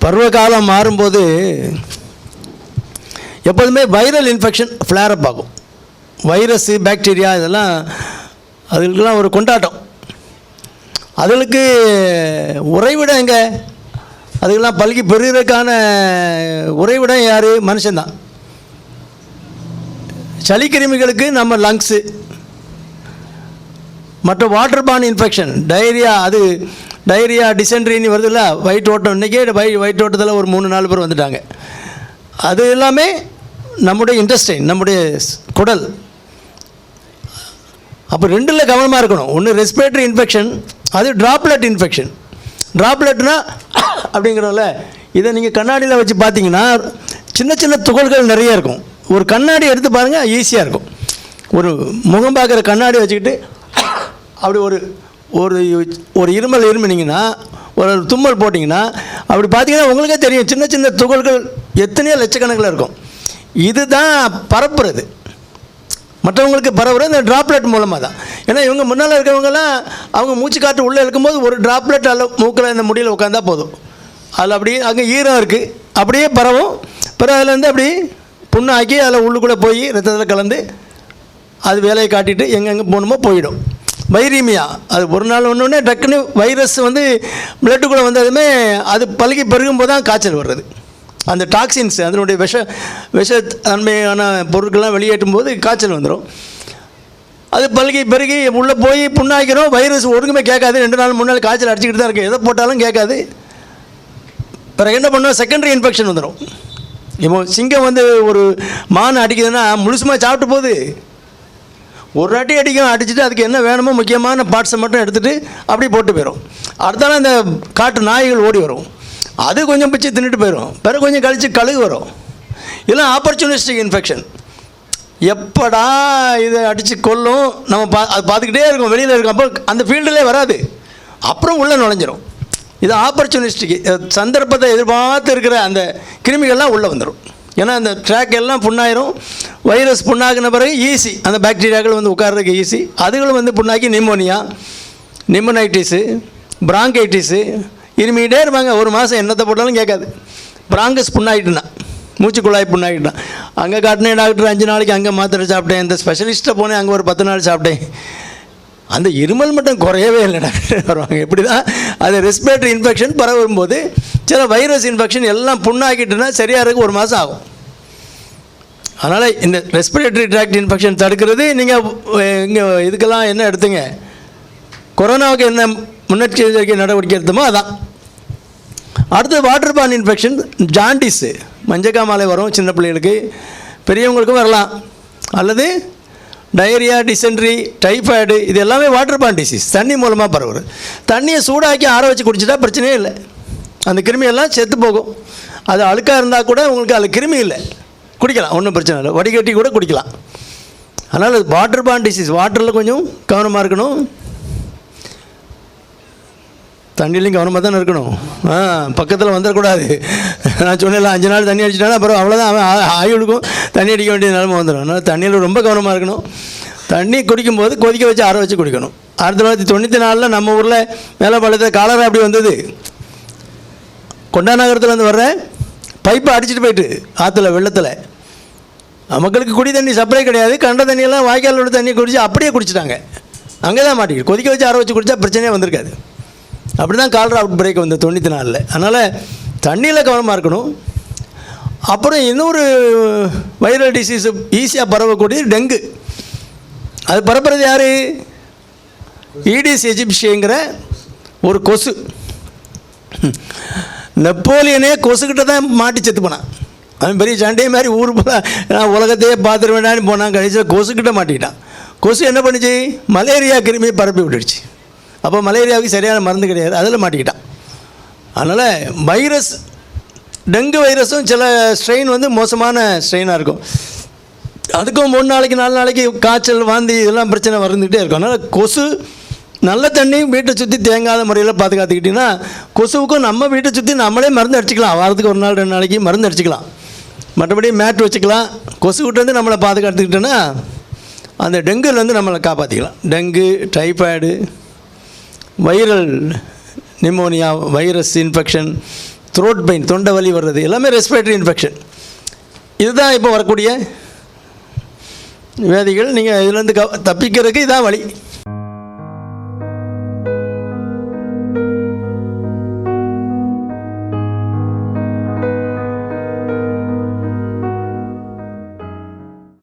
பருவகாலம் மாறும்போது எப்போதுமே viral infection ஃப்ளேரப் ஆகும். வைரஸ்ஸு பாக்டீரியா இதெல்லாம் அதுக்கெல்லாம் ஒரு கொண்டாட்டம். அதுகளுக்கு உறைவிடம் எங்கே? அதுக்கெல்லாம் பல்கி பெறுகிறதுக்கான உறைவிடம் யார்? மனுஷன்தான். சளிக்கிருமிகளுக்கு நம்ம லங்ஸு மற்ற வாட்டர் பான் இன்ஃபெக்ஷன் டைரியா அது டைரியா டிசென்ட்ரின்னு வருதுல்ல வயிற்று ஓட்டம். இன்றைக்கே வை வயிற்று ஓட்டத்தில் ஒரு மூணு நாலு பேர் வந்துட்டாங்க. அது எல்லாமே நம்முடைய இன்ட்ரெஸ்டிங் நம்முடைய குடல். அப்போ ரெண்டில் கவனமாக இருக்கணும். ஒன்று ரெஸ்பிரேட்டரி இன்ஃபெக்ஷன் அது ட்ராப்லெட் இன்ஃபெக்ஷன் ட்ராப்லெட்னா அப்படிங்கிறதில்ல இதை நீங்கள் கண்ணாடியில் வச்சு பார்த்தீங்கன்னா சின்ன சின்ன துகள்கள் நிறைய இருக்கும். ஒரு கண்ணாடி எடுத்து பாருங்கள் ஈஸியாக இருக்கும். ஒரு முகம் பார்க்குற கண்ணாடி வச்சுக்கிட்டு அப்படி ஒரு ஒரு ஒரு இருமல் இருமினீங்கன்னா ஒரு தும்மல் போட்டிங்கன்னா அப்படி பார்த்தீங்கன்னா உங்களுக்கே தெரியும் சின்ன சின்ன துகள்கள் எத்தனையோ லட்சக்கணக்கில் இருக்கும். இதுதான் பரப்புறது. மற்றவங்களுக்கு பரவுறது இந்த ட்ராப்லெட் மூலமாக தான் ஏன்னா இவங்க முன்னால் இருக்கிறவங்கலாம் அவங்க மூச்சு காற்று உள்ளே இருக்கும்போது ஒரு ட்ராப்லெட் அல்ல மூக்கில் இந்த முடியில் உட்காந்தா போதும். அதில் அப்படியே அங்கே ஈரம் இருக்குது அப்படியே பரவும். பிறகு அதுலேருந்து அப்படி புண்ணாக்கி அதில் உள்ளுக்குள்ளே போய் ரத்தத்தில் கலந்து அது வேலையை காட்டிட்டு எங்கெங்கே போகணுமோ போயிடும். வைரீமியா. அது ஒரு நாள் ஒன்று டக்குன்னு வைரஸ் வந்து பிளட்டுக்குள்ளே வந்ததுமே அது பழுகி பெருகும் போது தான் காய்ச்சல் வர்றது. அந்த டாக்ஸின்ஸ் அதனுடைய விஷ விஷ தன்மையான பொருட்கள்லாம் வெளியேற்றும் போது காய்ச்சல் வந்துடும் அது பல்கி பெருகி உள்ளே போய் புண்ணாக்கிறோம் வைரஸ் ஒழுங்குமே கேட்காது. ரெண்டு நாள் மூணு நாள் காய்ச்சல் அடிச்சுக்கிட்டு தான் இருக்குது எதை போட்டாலும் கேட்காது. பிறகு என்ன பண்ணோம் செகண்டரி இன்ஃபெக்ஷன் வந்துடும் இப்போ சிங்கம் வந்து ஒரு மான் அடிக்குதுன்னா முழுசுமாக சாப்பிட்டு போகுது. ஒரு அடி அடிக்கும் அடிச்சுட்டு அதுக்கு என்ன வேணுமோ முக்கியமான பார்ட்ஸை மட்டும் எடுத்துகிட்டு அப்படியே போட்டு போயிடும் அடுத்தால இந்த காட்டு நாய்கள் ஓடி வரும். அது கொஞ்சம் பிச்சு தின்னுட்டு போயிடும் பிறகு கொஞ்சம் கழித்து கழுகு வரும். இல்லை ஆப்பர்ச்சுனிஸ்டிக் இன்ஃபெக்ஷன் எப்படா இதை அடித்து கொல்லும்? நம்ம பா அது பார்த்துக்கிட்டே இருக்கோம். வெளியில் இருக்கும். அப்போ அந்த ஃபீல்டுலே வராது. அப்புறம் உள்ளே நுழைஞ்சிரும். இது ஆப்பர்ச்சுனிஸ்டிக் சந்தர்ப்பத்தை எதிர்பார்த்து இருக்கிற அந்த கிருமிகள்லாம் உள்ளே வந்துடும் ஏன்னா அந்த ட்ராக் எல்லாம் புண்ணாயிரும். வைரஸ் புண்ணாகின பிறகு ஈஸி அந்த பாக்டீரியாக்கள் வந்து உட்கார்றதுக்கு ஈஸி அதுகளும் வந்து புண்ணாக்கி நிமோனியா நிமோனைட்டிஸு பிராங்கைட்டிஸு இருமிகிட்டே இருப்பாங்க. ஒரு மாதம் என்னத்தை போட்டாலும் கேட்காது. பிராங்கஸ் புண்ணாயிட்டுனா மூச்சு குழாய் புண்ணாயிட்டான். அங்கே காட்டினேன் டாக்டர் அஞ்சு நாளைக்கு அங்கே மாத்திரை சாப்பிட்டேன். இந்த ஸ்பெஷலிஸ்ட்டை போனேன் அங்கே ஒரு பத்து நாள் சாப்பிட்டேன். அந்த இருமல் மட்டும் குறையவே இல்லை டாக்டர் வருவாங்க. எப்படி தான் அது ரெஸ்பிரேட்டரி இன்ஃபெக்ஷன் பரவும்போது சில வைரஸ் இன்ஃபெக்ஷன் எல்லாம் புண்ணாக்கிட்டுனா சரியாக ஒரு மாதம் ஆகும். அதனால் இந்த ரெஸ்பிரேட்டரி ட்ராக்ட் இன்ஃபெக்ஷன் தடுக்கிறது நீங்கள் இங்கே இதுக்கெல்லாம் என்ன எடுத்துங்க? கொரோனாவுக்கு என்ன முன்னெச்சரிக்கை நடவடிக்கை எடுத்தோமோ அதான். அடுத்து வாட்டர் பான் இன்ஃபெக்ஷன் ஜாண்டிஸு மஞ்சக்காமலை வரும் சின்ன பிள்ளைகளுக்கு. பெரியவங்களுக்கும் வரலாம். அல்லது டயரியா டிசென்ட்ரி டைஃபாய்டு இது எல்லாமே வாட்டர் பான் டிசீஸ் தண்ணி மூலமாக பரவுது. தண்ணியை சூடாக்கி ஆற வச்சு குடிச்சிட்டா பிரச்சனையே இல்லை. அந்த கிருமியெல்லாம் செத்து போகும். அது அழுக்காக இருந்தால் கூட உங்களுக்கு அதில் கிருமி இல்லை. குடிக்கலாம் ஒன்றும் பிரச்சனை இல்லை. வடிகட்டி கூட குடிக்கலாம். அதனால் வாட்டர் பான் டிசீஸ் வாட்டரில் கொஞ்சம் கவனமாக இருக்கணும். தண்ணியிலையும் கவனமாக தானே இருக்கணும். ஆ பக்கத்தில் வந்துடக்கூடாது நான் சொன்னேன்ல அஞ்சு நாள் தண்ணி அடிச்சிட்டாலும் அப்புறம் அவ்வளோதான் அவன் ஆயுளுக்கும் தண்ணி அடிக்க வேண்டிய நிலமை வந்துடும். அதனால் தண்ணியில் ரொம்ப கவனமாக இருக்கணும். தண்ணி குடிக்கும்போது கொதிக்க வச்சு ஆற வச்சு குடிக்கணும். ஆயிரத்தி தொள்ளாயிரத்தி தொண்ணூற்றி நாலில் நம்ம ஊரில் மேலே பழத்தில் காலரா அப்படி வந்தது. கொண்டா நகரத்துலேருந்து பைப்பை அடிச்சிட்டு போயிட்டு ஆற்றுல வெள்ளத்தில். மக்களுக்கு குடி தண்ணி சப்ளை கிடையாது. கண்ட தண்ணியெல்லாம் வாய்க்கால் உள்ள தண்ணி குடித்து அப்படியே குடிச்சிட்டாங்க. அங்கே தான் மாட்டிக்கிட்டு கொதிக்க வச்சு ஆற வச்சு குடித்தா பிரச்சனையே வந்திருக்காது. அப்படி தான் கால்ரா அவுட் பிரேக் வந்து தொண்ணூற்றி நாலில். அதனால் தண்ணியில் கவனமாக இருக்கணும். அப்புறம் இன்னொரு வைரல் டிசீஸ் ஈஸியாக பரவக்கூடிய டெங்கு. அது பரப்புறது யார்? ஈடிஸ் எஜிப்ஷியங்கிற ஒரு கொசு. நெப்போலியனே கொசுக்கிட்ட தான் மாட்டி செத்து போனான். அவன் பெரிய சண்டையை மாதிரி ஊர் போல நான் உலகத்தையே பார்த்துட வேண்டாம்னு போனான். கடைசியில் கொசுக்கிட்ட மாட்டிக்கிட்டான். கொசு என்ன பண்ணுச்சு? மலேரியா கிருமியை பரப்பி விட்டுடுச்சு. அப்போ மலேரியாவுக்கு சரியான மருந்து கிடையாது. அதில் மாட்டிக்கிட்டான். அதனால் வைரஸ் டெங்கு வைரஸும் சில ஸ்ட்ரெயின் வந்து மோசமான ஸ்ட்ரெயினாக இருக்கும். அதுக்கும் மூணு நாளைக்கு நாலு நாளைக்கு காய்ச்சல் வாந்தி இதெல்லாம் பிரச்சனை வந்துக்கிட்டே இருக்கும். அதனால் கொசு நல்ல தண்ணியும் வீட்டை சுற்றி தேங்காத முறையில் பாதுகாத்துக்கிட்டிங்கன்னா கொசுவுக்கும் நம்ம வீட்டை சுற்றி நம்மளே மருந்து அடிச்சுக்கலாம். வாரத்துக்கு ஒரு நாள் ரெண்டு நாளைக்கு மருந்து அடிச்சுக்கலாம். மற்றபடி மேட் வச்சுக்கலாம். கொசுக்கிட்டேருந்து நம்மளை பாதுகாத்துக்கிட்டோன்னா அந்த டெங்குலேருந்து நம்மளை காப்பாற்றிக்கலாம் dengue typhoid viral pneumonia virus infection throat pain தொண்டை வலி வர்றது எல்லாமே ரெஸ்பிரேட்டரி இன்ஃபெக்ஷன் இதுதான் இப்போ வரக்கூடிய வேதிகள். நீங்கள் இதுலேருந்து க தப்பிக்கிறதுக்கு இதான் வழி.